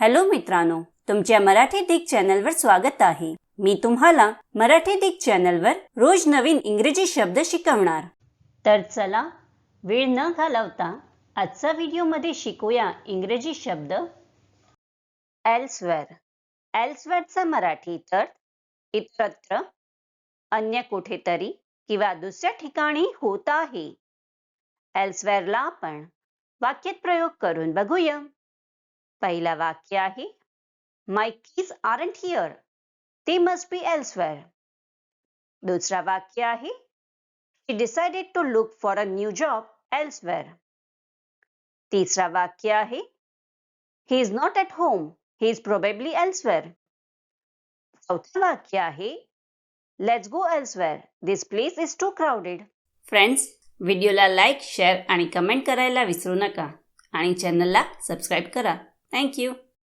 Hello मित्रांनो तुमच्या मराठी दिग चॅनलवर स्वागत आहे. मी तुम्हाला मराठी दिग चॅनलवर रोज नवीन इंग्रजी शब्द शिकवणार. तर चला वेळ न घालवता आजचा व्हिडिओमध्ये शिकूया इंग्रजी शब्द एल्सवेअर एल्सवेअरचा मराठी तर इतरत्र अन्य कुठेतरी किंवा दुसऱ्या ठिकाणी होत आहे. एल्सवेअरला आपण वाक्यात प्रयोग करून बघूया. पहिला वाक्य आहे my keys aren't here they must be elsewhere दुसरा वाक्य आहे he decided to look for a new job elsewhere तिसरा वाक्य आहे he is not at home he is probably elsewhere चौथं वाक्य आहे let's go elsewhere this place is too crowded friends व्हिडिओला लाईक शेअर आणि कमेंट करायला विसरू नका. आणि चॅनलला सबस्क्राईब करा. Thank you.